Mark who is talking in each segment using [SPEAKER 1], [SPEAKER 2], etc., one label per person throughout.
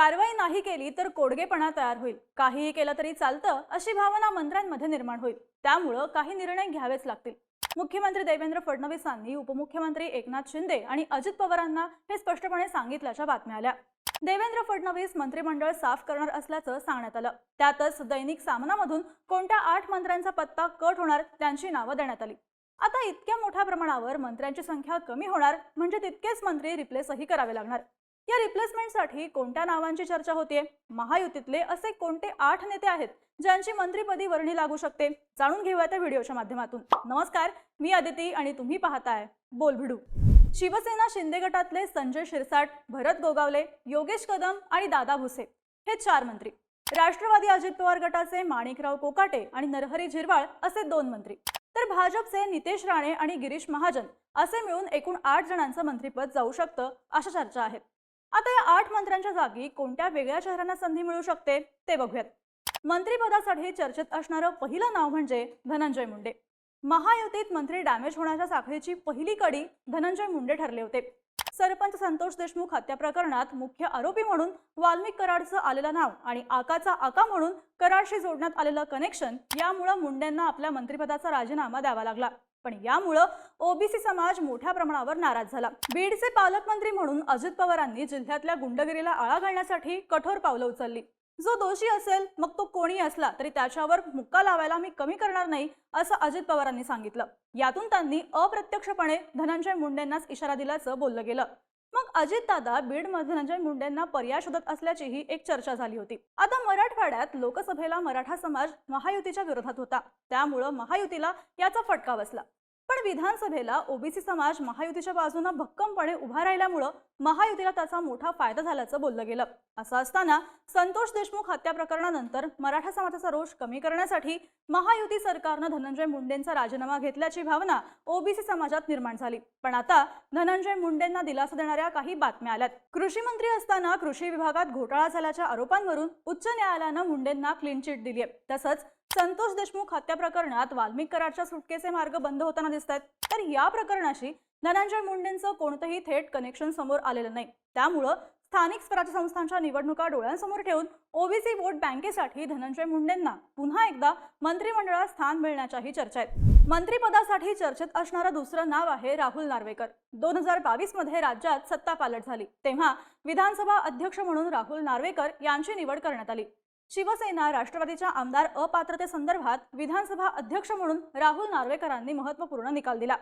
[SPEAKER 1] कारवाई नाही केली तर कोडगेपणा तयार होईल. काहीही केलं तरी चालतं अशी भावना मंत्र्यांमध्ये निर्माण होईल. त्यामुळं काही निर्णय घ्यावेच लागतील. मुख्यमंत्री देवेंद्र फडणवीसांनी उपमुख्यमंत्री एकनाथ शिंदे आणि अजित पवारांना हे स्पष्टपणे सांगितल्याच्या बातम्या आल्या. देवेंद्र फडणवीस मंत्रिमंडळ साफ करणार असल्याचं सांगण्यात आलं. त्यातच दैनिक सामनामधून कोणत्या आठ मंत्र्यांचा पत्ता कट होणार त्यांची नावं देण्यात आली. आता इतक्या मोठ्या प्रमाणावर मंत्र्यांची संख्या कमी होणार म्हणजे तितकेच मंत्री रिप्लेसही करावे लागणार. या रिप्लेसमेंटसाठी कोणत्या नावांची चर्चा होतीये? महायुतीतले असे कोणते आठ नेते आहेत ज्यांची मंत्रीपदी वर्णी लागू शकते? जाणून घेऊया त्या व्हिडिओच्या माध्यमातून. नमस्कार मी आदिती आणि तुम्ही पाहताय बोल भिडू शिवसेना शिंदे गटातले संजय शिरसाट भरत गोगावले योगेश कदम आणि दादा भुसे हे चार मंत्री. राष्ट्रवादी अजित पवार गटाचे माणिकराव कोकाटे आणि नरहरी झिरवाळ असे दोन मंत्री. तर भाजपचे नितेश राणे आणि गिरीश महाजन असे मिळून एकूण आठ जणांचं मंत्रिपद जाऊ शकतं अशा चर्चा आहेत. आता या आठ मंत्र्यांच्या जागी कोणत्या वेगळ्या चेहऱ्यांना संधी मिळू शकते ते बघूयात. मंत्रीपदासाठी चर्चेत असणारं पहिलं नाव म्हणजे धनंजय मुंडे. महायुतीत मंत्री डॅमेज होण्याच्या साखळीची पहिली कडी धनंजय मुंडे ठरले होते. सरपंच संतोष देशमुख हत्या प्रकरणात मुख्य आरोपी म्हणून वाल्मिक कराडचं आलेलं नाव आणि आकाचा आका म्हणून कराडशी जोडण्यात आलेलं कनेक्शन यामुळं मुंडेंना आपल्या मंत्रिपदाचा राजीनामा द्यावा लागला. पण यामुळं ओबीसी समाज मोठ्या प्रमाणावर नाराज झाला. बीडचे पालकमंत्री म्हणून अजित पवारांनी जिल्ह्यातल्या गुंडगिरीला आळा घालण्यासाठी कठोर पावलं उचलली. जो दोषी असेल मग तो कोणी असला तरी त्याच्यावर मुक्का लावायला मी कमी करणार नाही असं अजित पवारांनी सांगितलं. यातून त्यांनी अप्रत्यक्षपणे धनंजय मुंडेंनाच इशारा दिल्याचं बोललं गेलं. मग अजितदादा बीडमध्ये धनंजय मुंडेंना पर्याय शोधत असल्याचीही एक चर्चा झाली होती. आता मराठवाड्यात लोकसभेला मराठा समाज महायुतीच्या विरोधात होता. त्यामुळं महायुतीला याचा फटका बसला. पण विधानसभेला ओबीसी समाज महायुतीच्या बाजूनं भक्कमपणे उभा राहिल्यामुळं महायुतीला त्याचा मोठा फायदा झाल्याचं बोललं गेलं. असं असताना संतोष देशमुख हत्या प्रकरणानंतर मराठा समाजाचा रोष कमी करण्यासाठी महायुती सरकारनं धनंजय मुंडेंचा राजीनामा घेतल्याची भावना ओबीसी समाजात निर्माण झाली. पण आता धनंजय मुंडेंना दिलासा देणाऱ्या काही बातम्या आल्यात. कृषी मंत्री असताना कृषी विभागात घोटाळा झाल्याच्या आरोपांवरून उच्च न्यायालयानं मुंडेंना क्लीन चिट दिली आहे तसंच संतोष देशमुख हत्या प्रकरणात वाल्मिकराच्या सुटकेचे मार्ग बंद होताना दिसत आहेत तर या प्रकरणाशी धनंजय मुंडेंचं कोणतंही थेट कनेक्शन समोर आलेलं नाही. त्यामुळं स्थानिक स्वराज्य संस्थांच्या निवडणुका डोळ्यांसमोर ठेवून ओबीसी वोट बँकेसाठी धनंजय मुंडेंना पुन्हा एकदा मंत्रिमंडळात स्थान मिळण्याच्याही चर्चा आहेत. मंत्रिपदासाठी चर्चेत असणारं दुसरं नाव आहे राहुल नार्वेकर. दोन हजार बावीसमध्ये राज्यात सत्ता पालट झाली. तेव्हा विधानसभा अध्यक्ष म्हणून राहुल नार्वेकर यांची निवड करण्यात आली. शिवसेना राष्ट्रवादीच्या आमदार अपात्रतेसंदर्भात विधानसभा अध्यक्ष म्हणून राहुल नार्वेकरांनी महत्त्वपूर्ण निकाल दिला.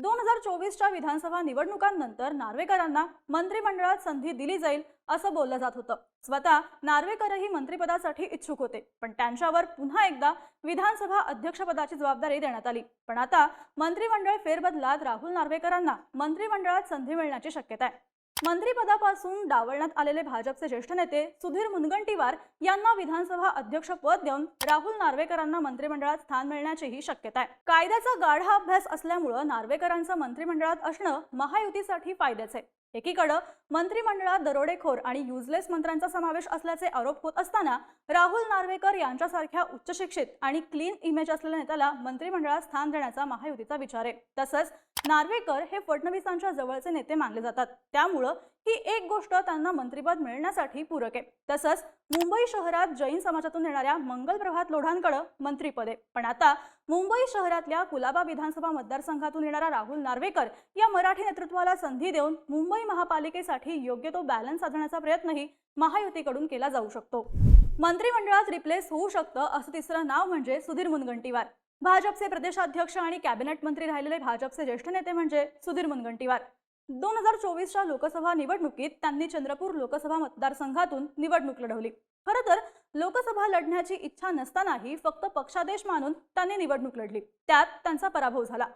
[SPEAKER 1] दोन हजार चोवीसच्या विधानसभा निवडणुकांनंतर नार्वेकरांना मंत्रिमंडळात संधी दिली जाईल असं बोललं जात होतं. स्वतः नार्वेकरही मंत्रिपदासाठी इच्छुक होते पण त्यांच्यावर पुन्हा एकदा विधानसभा अध्यक्षपदाची जबाबदारी देण्यात आली. पण आता मंत्रिमंडळ फेरबदलात राहुल नार्वेकरांना मंत्रिमंडळात संधी मिळण्याची शक्यता आहे. मंत्रीपदापासून डावलण्यात आलेले भाजपचे ज्येष्ठ नेते सुधीर मुनगंटीवार यांना विधानसभा अध्यक्षपद देऊन राहुल नार्वेकरांना मंत्रिमंडळात स्थान मिळण्याचीही शक्यता आहे. कायद्याचा गाढा अभ्यास असल्यामुळं नार्वेकरांचं मंत्रिमंडळात असणं महायुतीसाठी फायद्याचं आहे. एकीकडं मंत्रिमंडळात दरोडेखोर आणि युजलेस मंत्र्यांचा समावेश असल्याचे आरोप होत असताना राहुल नार्वेकर यांच्यासारख्या उच्च शिक्षित आणि क्लीन इमेज असलेल्या नेत्याला मंत्रिमंडळात स्थान देण्याचा महायुतीचा विचार आहे. तसंच नार्वेकर हे फडणवीसांच्या जवळचे नेते मानले जातात. त्यामुळं ही एक गोष्ट त्यांना मंत्रिपद मिळण्यासाठी पूरक आहे. तसंच मुंबई शहरात जैन समाजातून येणाऱ्या मंगल प्रभात लोढांकडं मंत्रिपद. आहे पण आता मुंबई शहरातल्या कुलाबा विधानसभा मतदारसंघातून येणारा राहुल नार्वेकर या मराठी नेतृत्वाला संधी देऊन मुंबई महापालिकेसाठी योग्य तो बॅलन्स साधण्याचा प्रयत्नही महायुतीकडून केला जाऊ शकतो. मंत्रिमंडळात रिप्लेस होऊ शकतं असं तिसरं नाव म्हणजे सुधीर मुनगंटीवार. भाजपचे प्रदेशाध्यक्ष आणि कॅबिनेट मंत्री राहिलेले भाजपचे ज्येष्ठ नेते म्हणजे सुधीर मुनगंटीवार. दोन हजार चोवीसच्या लोकसभा निवडणुकीत त्यांनी चंद्रपूर लोकसभा मतदारसंघातून निवडणूक लढवली. खरं तर लोकसभा लढण्याची इच्छा नसतानाही फक्त पक्षादेश मानून त्यांनी निवडणूक लढली. त्यात त्यांचा पराभव झाला.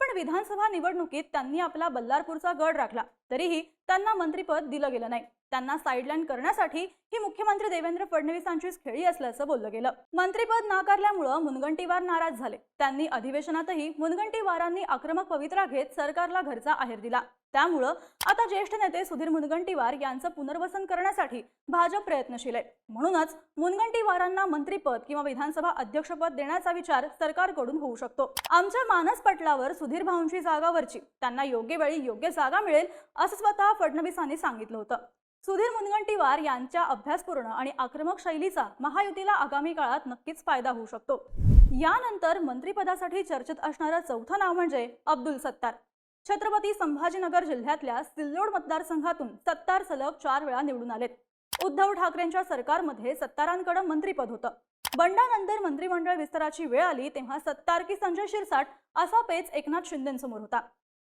[SPEAKER 1] पण विधानसभा निवडणुकीत त्यांनी आपला बल्लारपूरचा गड राखला. तरीही त्यांना मंत्रिपद दिलं गेलं नाही. त्यांना साईडलाईन करण्यासाठी ही मुख्यमंत्री देवेंद्र फडणवीसांचीच खेळी असल्याचं बोललं गेलं. मंत्रीपद नाकारल्यामुळं मुनगंटीवार नाराज झाले. त्यांनी अधिवेशनातही मुनगंटीवारांनी आक्रमक पवित्रा घेत सरकारला घरचा आहेर दिला. त्यामुळं आता ज्येष्ठ नेते सुधीर मुनगंटीवार यांचं पुनर्वसन करण्यासाठी भाजप प्रयत्नशील आहे. म्हणूनच मुनगंटीवारांना मंत्रीपद किंवा विधानसभा अध्यक्षपद देण्याचा विचार सरकारकडून होऊ शकतो. आमच्या मानस पटलावर सुधीर भाऊंची जागावरची त्यांना योग्य वेळी योग्य जागा मिळेल असं स्वतः फडणवीसांनी सांगितलं होतं. सुधीर मुनगंटीवार यांच्या अभ्यासपूर्ण आणि आक्रमक शैलीचा महायुतीला आगामी काळात नक्कीच फायदा होऊ शकतो. यानंतर मंत्रिपदासाठी चर्चेत असणारं चौथं नाव म्हणजे अब्दुल सत्तार. छत्रपती संभाजीनगर जिल्ह्यातल्या सिल्लोड मतदारसंघातून सत्तार सलग चार वेळा निवडून आलेत. उद्धव ठाकरेंच्या सरकारमध्ये सत्तारांकडे मंत्रिपद होतं. बंडानंतर मंत्रिमंडळ विस्ताराची वेळ आली तेव्हा सत्तार की संजय शिरसाट असा पेच एकनाथ शिंदेसमोर होता.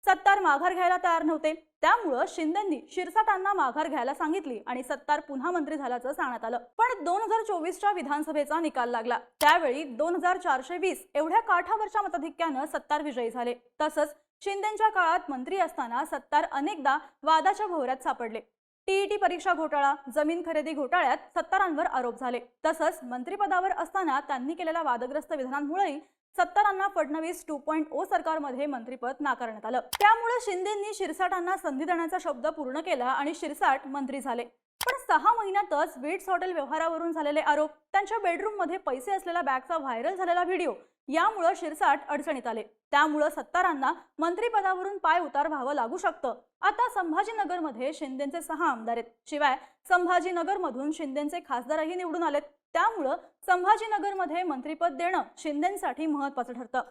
[SPEAKER 1] सत्तार माघार घ्यायला तयार नव्हते. त्यामुळं शिंदेंनी शिरसाटांना माघार घ्यायला सांगितली आणि सत्तार पुन्हा मंत्री झाल्याचं सांगण्यात आलं. पण दोन हजार चोवीसच्या विधानसभेचा निकाल लागला. त्यावेळी दोन हजार चारशे वीस एवढ्या काठावरच्या मताधिक्यानं सत्तार विजयी झाले. तसंच शिंदेच्या काळात मंत्री असताना सत्तार अनेकदा वादाच्या भोवऱ्यात सापडले. टीईटी परीक्षा घोटाळा जमीन खरेदी घोटाळ्यात सत्तारांवर आरोप झाले. तसंच मंत्रिपदावर असताना त्यांनी केलेल्या वादग्रस्त विधानांमुळेही सत्तारांना फडणवीस टू पॉईंट ओ सरकारमध्ये मंत्रीपद नाकारण्यात आलं. त्यामुळे शिंदेंनी शिरसाटांना संधी देण्याचा शब्द पूर्ण केला आणि शिरसाट मंत्री झाले. पण सहा महिन्यातच वेट्स हॉटेल व्यवहारावरून झालेले आरोप त्यांच्या बेडरूममध्ये पैसे असलेल्या बॅगचा व्हायरल झालेला व्हिडिओ यामुळं शिरसाट अडचणीत आले. त्यामुळं सत्तारांना मंत्रिपदावरून पाय उतार व्हावं लागू शकतं. आता संभाजीनगरमध्ये शिंदेचे सहा आमदार आहेत. शिवाय संभाजीनगरमधून शिंदेचे खासदारही निवडून आलेत. त्यामुळं संभाजीनगरमध्ये मंत्रिपद देणं शिंदेसाठी महत्वाचं ठरतं.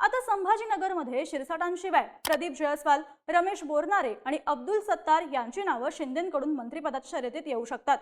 [SPEAKER 1] आता संभाजीनगरमध्ये शिरसाटांशिवाय प्रदीप जयस्वाल रमेश बोरनारे आणि अब्दुल सत्तार यांची नावं शिंदेकडून मंत्रिपदाच्या शर्यतीत येऊ शकतात.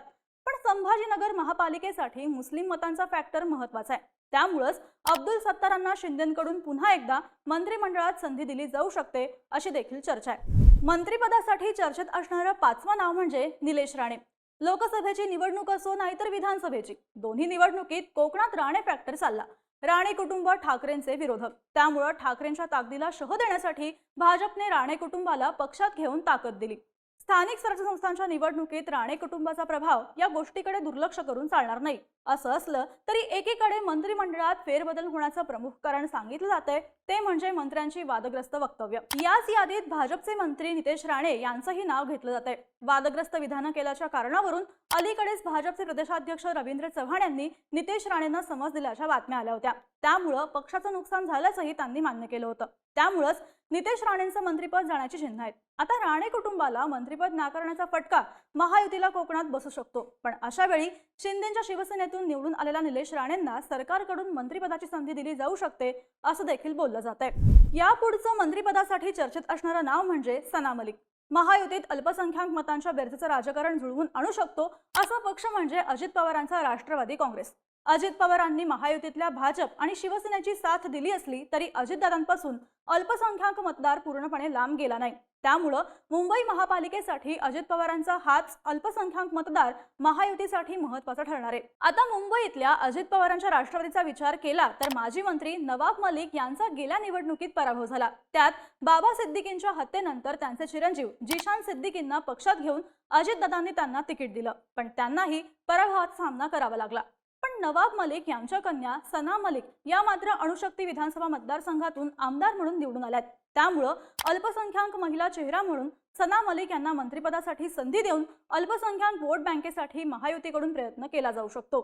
[SPEAKER 1] पण संभाजीनगर महापालिकेसाठी मुस्लिम मतांचा फॅक्टर महत्त्वाचा आहे. त्यामुळंच अब्दुल सत्तारांना शिंदेकडून पुन्हा एकदा मंत्रिमंडळात संधी दिली जाऊ शकते अशी देखील चर्चा आहे. मंत्रिपदासाठी चर्चेत असणारं पाचवं नाव म्हणजे निलेश राणे. लोकसभेची निवडणूक असो नाहीतर विधानसभेची दोन्ही निवडणुकीत कोकणात राणे फॅक्टर चालला. राणे कुटुंब ठाकरेंचे विरोधक. त्यामुळं ठाकरेंच्या ताकदीला शह देण्यासाठी भाजपने राणे कुटुंबाला पक्षात घेऊन ताकद दिली. स्थानिक स्वराज्य संस्थांच्या निवडणुकीत राणे कुटुंबाचा प्रभाव या गोष्टीकडे दुर्लक्ष करून चालणार नाही. असं असलं तरी एकीकडे मंत्रिमंडळात फेरबदल होण्याचं प्रमुख कारण सांगितलं जातंय. ते म्हणजे मंत्र्यांची वादग्रस्त वक्तव्य. याच यादीत भाजपचे मंत्री नितेश राणे यांचंही नाव घेतलं जात आहे वादग्रस्त विधानं केल्याच्या कारणावरून अलीकडेच भाजपचे प्रदेशाध्यक्ष रवींद्र चव्हाण यांनी नितेश राणेंना समज दिल्याच्या बातम्या आल्या होत्या. त्यामुळं पक्षाचं नुकसान झाल्याचंही त्यांनी मान्य केलं होतं. त्यामुळंच नितेश राणेंचं मंत्रिपद जाण्याची चिन्ह आहेत. आता राणे कुटुंबाला मंत्रिपद नाकारण्याचा फटका महायुतीला कोकणात बसू शकतो. पण अशा वेळी शिंदेच्या शिवसेनेतून निवडून आलेल्या निलेश राणेंना सरकारकडून मंत्रिपदाची संधी दिली जाऊ शकते असं देखील बोललं जात आहे यापुढचं मंत्रिपदासाठी चर्चेत असणारं नाव म्हणजे सना मलिक. महायुतीत अल्पसंख्याक मतांच्या बेरजेचं राजकारण जुळवून आणू शकतो असा पक्ष म्हणजे अजित पवारांचा राष्ट्रवादी काँग्रेस. अजित पवारांनी महायुतीतल्या भाजप आणि शिवसेनेची साथ दिली असली तरी अजितदादांपासून अल्पसंख्याक मतदार पूर्णपणे लांब गेला नाही. त्यामुळं मुंबई महापालिकेसाठी अजित पवारांचा हाच अल्पसंख्याक मतदार महायुतीसाठी महत्त्वाचा ठरणार आहे. आता मुंबईतल्या अजित पवारांच्या राष्ट्रवादीचा विचार केला तर माजी मंत्री नवाब मलिक यांचा गेल्या निवडणुकीत पराभव झाला. त्यात बाबा सिद्दीकींच्या हत्येनंतर त्यांचे चिरंजीव जिशान सिद्दीकींना पक्षात घेऊन अजितदादांनी त्यांना तिकीट दिलं. पण त्यांनाही पराभवाचा सामना करावा लागला. पण नवाब मलिक यांच्या कन्या सना मलिक या मात्र अणुशक्ती विधानसभा मतदारसंघातून आमदार म्हणून निवडून आल्यात. त्यामुळं अल्पसंख्याक महिला चेहरा म्हणून सना मलिक यांना मंत्रिपदासाठी संधी देऊन अल्पसंख्याक वोट बँकेसाठी महायुतीकडून प्रयत्न केला जाऊ शकतो.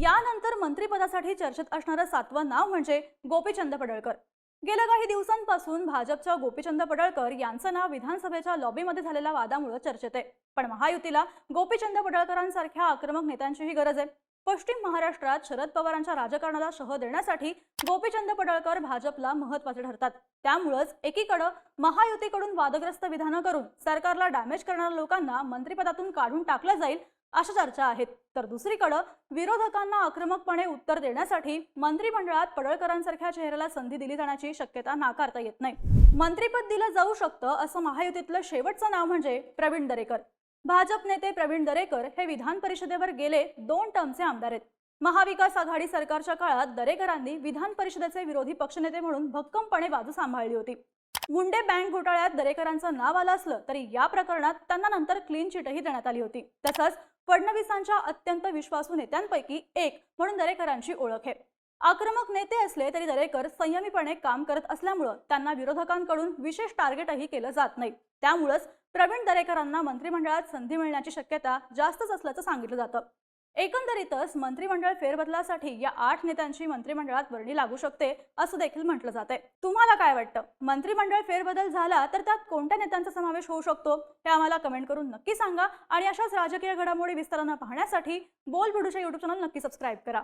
[SPEAKER 1] यानंतर मंत्रिपदासाठी चर्चेत असणारं सातवं नाव म्हणजे गोपीचंद पडळकर. गेल्या काही दिवसांपासून भाजपच्या गोपीचंद पडळकर यांचं नाव विधानसभेच्या लॉबीमध्ये झालेल्या वादामुळे चर्चेत आहे. पण महायुतीला गोपीचंद पडळकरांसारख्या आक्रमक नेत्यांचीही गरज आहे. पश्चिम महाराष्ट्रात शरद पवारांच्या राजकारणाला शह देण्यासाठी गोपीचंद पडळकर भाजपला महत्त्वाचे ठरतात. त्यामुळंच एकीकडं महायुतीकडून वादग्रस्त विधानं करून सरकारला डॅमेज करणाऱ्या लोकांना मंत्रिपदातून काढून टाकलं जाईल अशा चर्चा आहेत. तर दुसरीकडं विरोधकांना आक्रमकपणे उत्तर देण्यासाठी मंत्रिमंडळात पडळकरांसारख्या चेहऱ्याला संधी दिली जाण्याची शक्यता नाकारता येत नाही. मंत्रिपद दिलं जाऊ शकतं असं महायुतीतलं शेवटचं नाव म्हणजे प्रवीण दरेकर. भाजप नेते प्रवीण दरेकर हे विधान परिषदेवर गेले दोन टर्मचे आमदार आहेत. महाविकास आघाडी सरकारच्या काळात दरेकरांनी विधान परिषदेचे विरोधी पक्षनेते म्हणून भक्कमपणे बाजू सांभाळली होती. मुंडे बँक घोटाळ्यात दरेकरांचं नाव आलं असलं तरी या प्रकरणात त्यांना नंतर क्लीन चिटही देण्यात आली होती. तसंच फडणवीसांच्या अत्यंत विश्वासू नेत्यांपैकी एक म्हणून दरेकरांची ओळख आहे. आक्रमक नेते असले तरी दरेकर संयमीपणे काम करत असल्यामुळं त्यांना विरोधकांकडून विशेष टार्गेटही केलं जात नाही. त्यामुळंच प्रवीण दरेकरांना मंत्रिमंडळात संधी मिळण्याची शक्यता जास्तच असल्याचं सांगितलं जातं. एकंदरीतच मंत्रिमंडळ फेरबदलासाठी या आठ नेत्यांची मंत्रिमंडळात वर्णी लागू शकते असं देखील म्हटलं जात आहे तुम्हाला काय वाटतं? मंत्रिमंडळ फेरबदल झाला तर त्यात कोणत्या नेत्यांचा समावेश होऊ शकतो? हे आम्हाला कमेंट करून नक्की सांगा आणि अशाच राजकीय घडामोडी विस्तारानं पाहण्यासाठी बोल बुडूच्या युट्यूब चॅनल नक्की सबस्क्राईब करा.